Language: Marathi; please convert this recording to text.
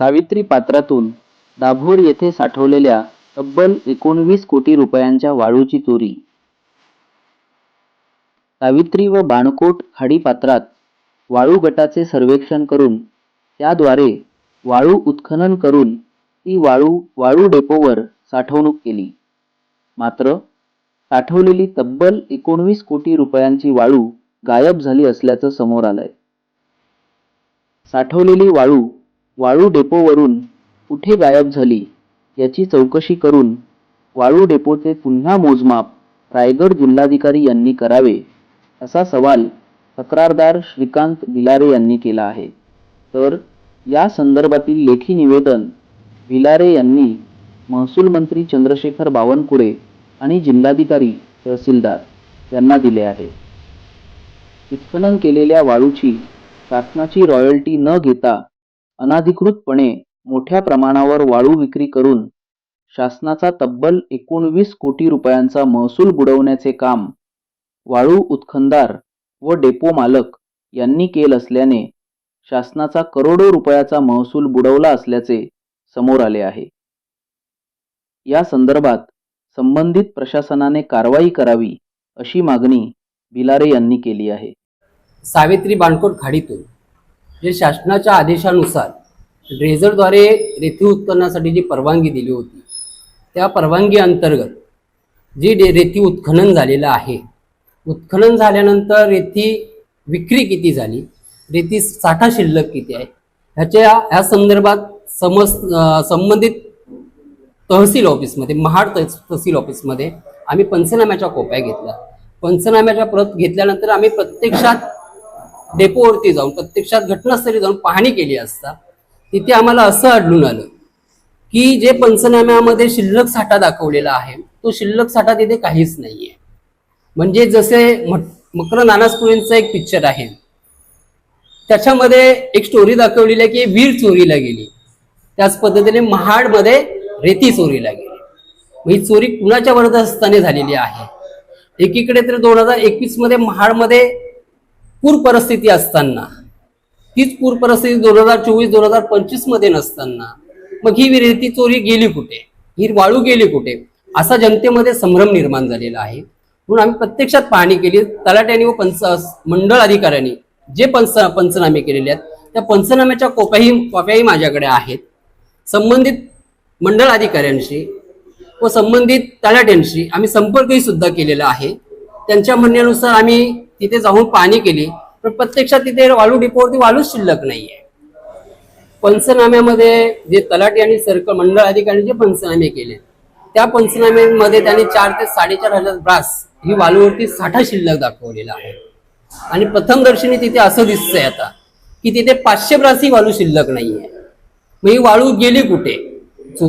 सावित्री पात्रातून दाभोर येथे साठवलेल्या तब्बल एकोणवीस कोटी रुपयांच्या वाळूची चोरी. सावित्री व बाणकोट खाडीपात्रात वाळू गटाचे सर्वेक्षण करून त्याद्वारे वाळू उत्खनन करून ती वाळू वाळू डेपोवर साठवणूक केली. मात्र साठवलेली तब्बल एकोणवीस कोटी रुपयांची वाळू गायब झाली असल्याचं समोर आलंय. साठवलेली वाळू वाळू डेपोवरून कुठे गायब झाली याची चौकशी करून वाळू डेपोचे पुन्हा मोजमाप रायगड जिल्हाधिकारी यांनी करावे असा सवाल तक्रारदार श्रीकांत भिलारे यांनी केला आहे. तर या संदर्भातील लेखी निवेदन भिलारे यांनी महसूल मंत्री चंद्रशेखर बावनकुळे आणि जिल्हाधिकारी तहसीलदार यांना दिले आहे. उत्खनन केलेल्या वाळूची शासनाची रॉयल्टी न घेता अनाधिकृतपणे मोठ्या प्रमाणावर वाळू विक्री करून शासनाचा तब्बल एकोणवीस कोटी रुपयांचा महसूल बुडवण्याचे काम वाळू उत्खनदार व डेपो मालक यांनी केलं असल्याने शासनाचा करोडो रुपयाचा महसूल बुडवला असल्याचे समोर आले आहे. या संदर्भात संबंधित प्रशासनाने कारवाई करावी अशी मागणी बिलारे यांनी केली आहे. सावित्री बाणकोट खाडीतून जे शासनाच्या आदेशानुसार ड्रेझरद्वारे रेती उत्खननासाठी जी परवानगी दिली होती त्या परवानगी अंतर्गत जी डे रेती उत्खनन झालेलं आहे उत्खनन झाल्यानंतर रेती विक्री किती झाली रेती साठा शिल्लक किती आहे ह्याच्या ह्या संदर्भात समस संबंधित तहसील ऑफिसमध्ये महाड तहस- तहसील ऑफिसमध्ये आम्ही पंचनाम्याच्या कोप्या घेतल्या. पंचनाम्याच्या प्रत घेतल्यानंतर आम्ही प्रत्यक्षात डेपोवरती जाऊन प्रत्यक्षात घटनास्थळी जाऊन पाहणी केली असता तिथे आम्हाला असं आढळून आलं की जे पंचनाम्यामध्ये शिल्लक साठा दाखवलेला आहे तो शिल्लक साठा तिथे काहीच नाहीये. म्हणजे जसे मकर नानासपुरेंचं एक पिक्चर आहे. त्याच्यामध्ये एक स्टोरी दाखवलेली आहे की वीर चोरीला गेली. त्याच पद्धतीने महाडमध्ये रेती चोरीला गेली. ही चोरी कुणाच्या वरदहस्ताने झालेली आहे? एकीकडे तर दोन हजार एकवीसमध्ये महाडमध्ये पूर परिस्थिती असताना तीच पूर परिस्थिती दोन हजार चोवीस दोन हजार पंचवीसमध्ये नसताना मग ही रेती चोरी गेली कुठे? ही वाळू गेली कुठे? असा जनतेमध्ये संभ्रम निर्माण झालेला आहे. म्हणून आम्ही प्रत्यक्षात पाहणी केली. तलाट्यांनी व पंच मंडळ अधिकाऱ्यांनी जे पंच पंचनामे केलेले आहेत त्या पंचनाम्याच्या कोप्याही कॉप्याही माझ्याकडे आहेत. संबंधित मंडळ अधिकाऱ्यांशी व संबंधित तलाट्यांशी आम्ही संपर्कही सुद्धा केलेला आहे. त्यांच्या म्हणण्यानुसार आम्ही तिथे जाऊन पाहणी केली पण प्रत्यक्षात तिथे वाळू डिपोवरती वाळूच शिल्लक नाहीये. पंचनाम्यामध्ये जे तलाठी आणि सर्कल मंडळ अधिकाऱ्यांनी जे पंचनामे केले त्या पंचनाम्यामध्ये त्यांनी चार ते साडेचार हजार ब्रास ही वाळूवरती साठा शिल्लक दाखवलेला आहे. आणि प्रथमदर्शनी तिथे असं दिसतंय आता की तिथे पाचशे ब्रास ही वाळू शिल्लक नाहीये. मग ही वाळू गेली कुठे?